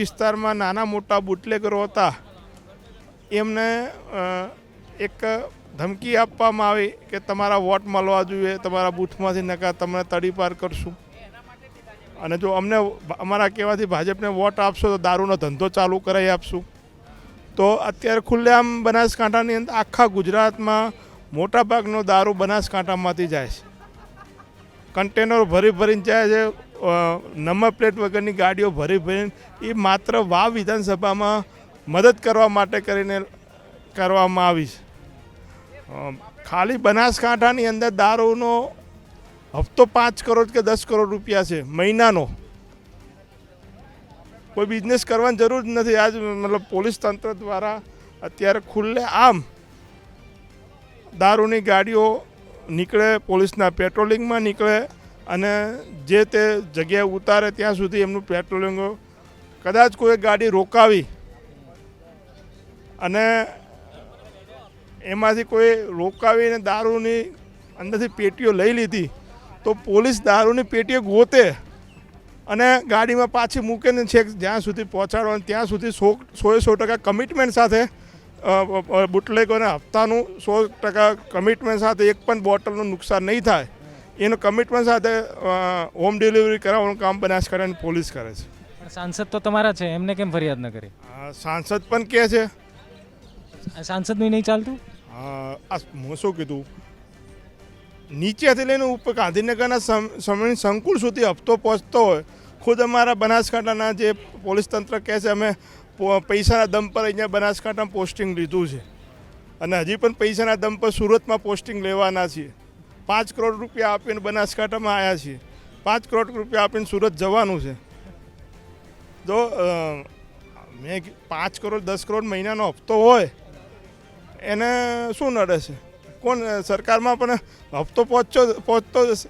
વિસ્તારમાં નાના મોટા બુટલેગરો હતા. એમને એક ધમકી આપવામાં આવી કે તમારા વોટ મળવા જોઈએ, તમારા બૂથમાંથી નકા તમને તડીપાર કરશું. અને જો અમને અમારા કહેવાથી ભાજપને વોટ આપશો તો દારૂનો ધંધો ચાલુ કરાવી આપશું. તો અત્યારે ખુલ્લેઆમ બનાસકાંઠાની અંદર આખા ગુજરાતમાં મોટાભાગનો દારૂ બનાસકાંઠામાંથી જાય છે. કન્ટેનરો ભરી ભરીને જાય છે નંબર પ્લેટ વગરની ગાડીઓ ભરી ભરીને એ માત્ર વાવ વિધાનસભામાં મદદ કરવા માટે કરીને કરવામાં આવી છે. ખાલી બનાસકાંઠાની અંદર દારૂનો હપ્તો પાંચ કરોડ કે દસ કરોડ રૂપિયા છે, મહિનાનો. કોઈ બિઝનેસ કરવાની જરૂર જ નથી. આજ મતલબ પોલીસ તંત્ર દ્વારા અત્યારે ખુલ્લે આમ દારૂની ગાડીઓ નીકળે, પોલીસના પેટ્રોલિંગમાં નીકળે અને જે તે જગ્યાએ ઉતારે ત્યાં સુધી એમનું પેટ્રોલિંગ કદાચ કોઈ ગાડી રોકાવી અને એમાંથી કોઈ રોકાવીને દારૂની અંદરથી પેટીઓ લઈ લીધી, તો પોલીસ દારૂની પેટીઓ ગોતે અને ગાડીમાં પાછી મૂકેને છેક જ્યાં સુધી પહોંચાડવાનું, ત્યાં સુધી સો, સોએ સો ટકા કમિટમેન્ટ સાથે બુટલેગોને હપ્તાનું સો ટકા કમિટમેન્ટ સાથે એક પણ બોટલનું નુકસાન નહીં થાય. એનું કમિટમેન્ટ સાથે હોમ ડિલિવરી કરાવવાનું કામ બનાસકાંઠાની પોલીસ કરે છે. સાંસદ તો તમારા છે એમને કેમ ફરિયાદ ન કરી? સાંસદ પણ કહે છે. સાંસદ સાંસદનું નહીં ચાલતું? આ હું શું કીધું? નીચેથી લઈને ઉપર ગાંધીનગરના સમ- સમય સંકુલ સુધી હપ્તો પહોંચતો હોય ખુદ અમારા બનાસકાંઠાના જે પોલીસ તંત્ર કહે છે અમે પૈસાના દમ પર અહીંયા બનાસકાંઠામાં પોસ્ટિંગ લીધું છે. અને હજી પણ પૈસાના દમ પર સુરતમાં પોસ્ટિંગ લેવાના છીએ. પાંચ કરોડ રૂપિયા આપીને બનાસકાંઠામાં આવ્યા છીએ. પાંચ કરોડ રૂપિયા આપીને સુરત જવાનું છે. જો મેં પાંચ કરોડ, દસ કરોડ મહિનાનો હપ્તો હોય, એને શું નડે છે? કોણ, સરકારમાં પણ હપ્તો પહોંચતો પહોંચતો જ હશે.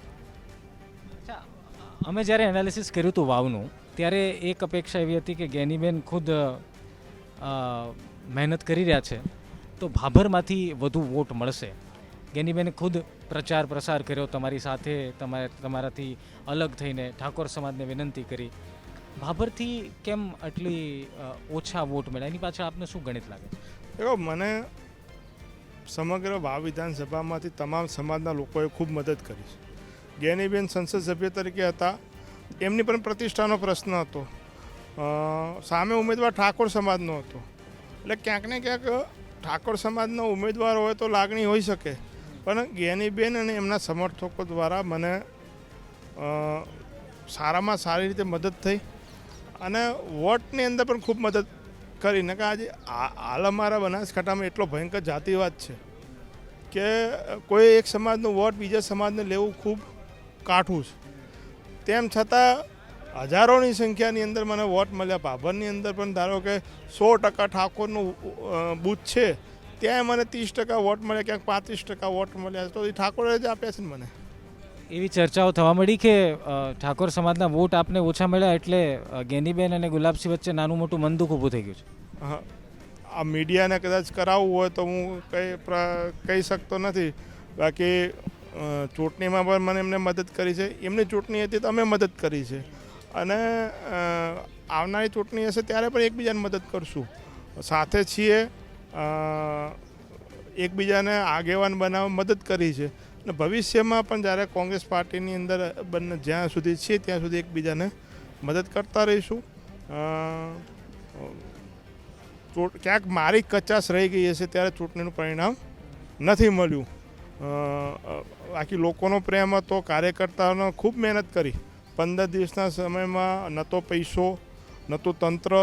અમે જ્યારે એનાલિસિસ કર્યું હતું વાવનું, ત્યારે એક અપેક્ષા એવી હતી કે ગેનીબેન ખુદ મહેનત કરી રહ્યા છે, તો ભાભરમાંથી વધુ વોટ મળશે. ગેનીબેને ખુદ પ્રચાર પ્રસાર કર્યો તમારી સાથે, તમારે, તમારાથી અલગ થઈને ઠાકોર સમાજને વિનંતી કરી. ભાભરથી કેમ આટલી ઓછા વોટ મળ્યા? એની પાછળ આપને શું ગણિત લાગે? છે મને સમગ્ર વાવ વિધાનસભામાંથી તમામ સમાજના લોકોએ ખૂબ મદદ કરી છે. ગેનીબેન સંસદ સભ્ય તરીકે હતા. એમની પણ પ્રતિષ્ઠાનો પ્રશ્ન હતો. સામે ઉમેદવાર ઠાકોર સમાજનો હતો. એટલે ક્યાંક ને ક્યાંક ઠાકોર સમાજનો ઉમેદવાર હોય તો લાગણી હોઈ શકે. પણ જ્ઞાનીબેન અને એમના સમર્થકો દ્વારા મને સારામાં સારી રીતે મદદ થઈ અને વોટની અંદર પણ ખૂબ મદદ કરીને કે આજે હાલ અમારા બનાસકાંઠામાં એટલો ભયંકર જાતિવાદ છે કે કોઈ એક સમાજનું વોટ બીજા સમાજને લેવું ખૂબ કાઠું છે. તેમ છતાં હજારોની સંખ્યાની અંદર મને વોટ મળ્યા. ભાભરની અંદર પણ ધારો કે સો ટકા ઠાકોરનું બૂથ છે. ત્યાં મને ત્રીસ ટકા વોટ મળ્યા ક્યાંક પાંત્રીસ ટકા વોટ મળ્યા તો એ ઠાકોરે જ આપ્યા છે ને મને. એવી ચર્ચાઓ થવા મળી કે ઠાકોર સમાજના વોટ આપને ઓછા મળ્યા એટલે ગેનીબેન અને ગુલાબસિંહ વચ્ચે નાનું મોટું મનદુખ ઊભું થઈ ગયું છે. હા આ મીડિયાને કદાચ કરાવવું હોય તો હું કંઈ કહી શકતો નથી. બાકી ચૂંટણીમાં પણ મને એમને મદદ કરી છે. એમની ચૂંટણી હતી તો અમે મદદ કરી છે. અને આવનારી ચૂંટણી હશે ત્યારે પણ એકબીજાને મદદ કરશું. સાથે છીએ એકબીજાને આગેવાન બનાવવા મદદ કરી છે. અને ભવિષ્યમાં પણ જ્યારે કોંગ્રેસ પાર્ટીની અંદર બંને જ્યાં સુધી છીએ ત્યાં સુધી એકબીજાને મદદ કરતા રહીશું. ક્યાંક મારી કચાશ રહી ગઈ હશે ત્યારે ચૂંટણીનું પરિણામ નથી મળ્યું. બાકી લોકોનો પ્રેમ હતો, કાર્યકર્તાઓનો ખૂબ મહેનત કરી. પંદર દિવસના સમયમાં ન તો પૈસો, ન તો તંત્ર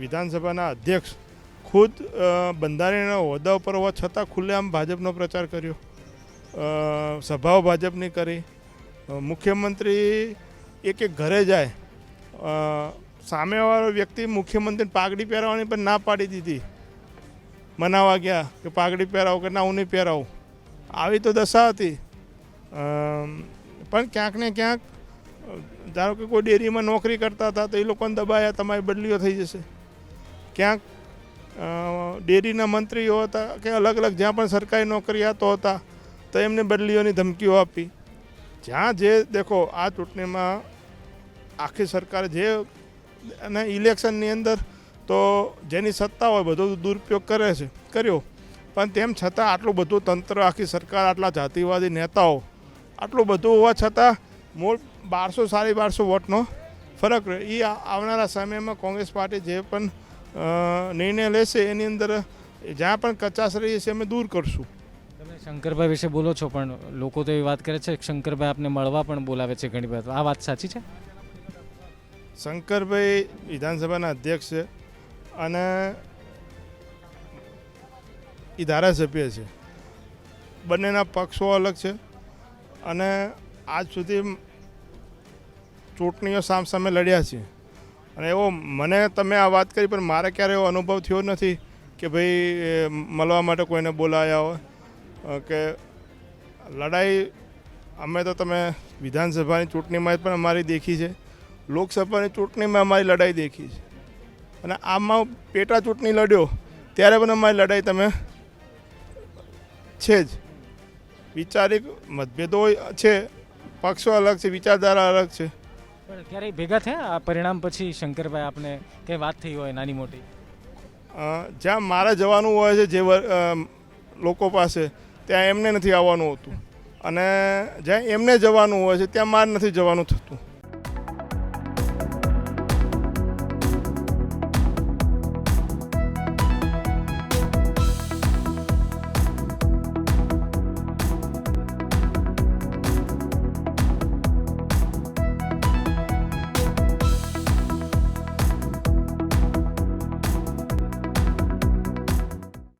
વિધાનસભાના અધ્યક્ષ ખુદ બંધારણના હોદ્દા ઉપર હોવા છતાં ખુલ્લેઆમ ભાજપનો પ્રચાર કર્યો. સભાઓ ભાજપની કરી. મુખ્યમંત્રી એક એક ઘરે જાય. સામેવાળો વ્યક્તિ મુખ્યમંત્રીને પાઘડી પહેરાવવાની પણ ના પાડી દીધી. મનાવા ગયા કે પાઘડી પહેરાવો કે ના, હું નહીં પહેરાવું. આવી તો દશા હતી. પણ ક્યાંક ને ક્યાંક ધારો કે કોઈ ડેરીમાં નોકરી કરતા હતા તો એ લોકોને દબાયા, તમારી બદલીઓ થઈ જશે. ક્યાંક ડેરીના મંત્રીઓ હતા કે અલગ અલગ જ્યાં પણ સરકારી નોકરિયાતો હતા, તો એમને બદલીઓની ધમકીઓ આપી. જ્યાં જે દેખો, આ ચૂંટણીમાં આખી સરકારે જે અને ઇલેક્શનની અંદર તો જેની સત્તા હોય બધો દુરુપયોગ કરે છે, કર્યો. પણ તેમ છતાં આટલું બધું તંત્ર, આખી સરકાર, આટલા જાતિવાદી નેતાઓ, આટલું બધું હોવા છતાં મૂળ બારસો સાડી બારસો વોટનો ફરક રહ્યો એ આવનારા સમયમાં કોંગ્રેસ પાર્ટી જે પણ નિર્ણય લેશે એની અંદર જ્યાં પણ કચાશ રહી છે અમે દૂર કરશું. તમે શંકરભાઈ વિશે બોલો છો પણ લોકો તો એવી વાત કરે છે શંકરભાઈ આપને મળવા પણ બોલાવે છે ઘણી વાર. આ વાત સાચી છે? શંકરભાઈ વિધાનસભાના અધ્યક્ષ છે અને એ ધારાસભ્ય છે. બંનેના પક્ષો અલગ છે અને આજ સુધી ચૂંટણીઓ સામ સામે લડ્યા છે અને એવો મને તમે આ વાત કરી, પણ મારે ક્યારે એવો અનુભવ થયો નથી કે ભાઈ મળવા માટે કોઈને બોલાયા હોય. કે લડાઈ, અમે તો તમે વિધાનસભાની ચૂંટણીમાં પણ અમારી દેખી છે. લોકસભાની ચૂંટણીમાં અમારી લડાઈ દેખી છે. અને આમાં પેટા ચૂંટણી લડ્યો, ત્યારે પણ અમારી લડાઈ તમે છે જ. વિચારિક મતભેદો છે, પક્ષો અલગ છે, વિચારધારા અલગ છે. પણ ક્યારેય ભેગા થયા? આ પરિણામ પછી શંકરભાઈ આપને કંઈ વાત થઈ હોય નાની મોટી? જ્યાં મારે જવાનું હોય છે, જે લોકો પાસે, ત્યાં એમને નથી આવવાનું હોતું. અને જ્યાં એમને જવાનું હોય છે, ત્યાં મારે નથી જવાનું થતું.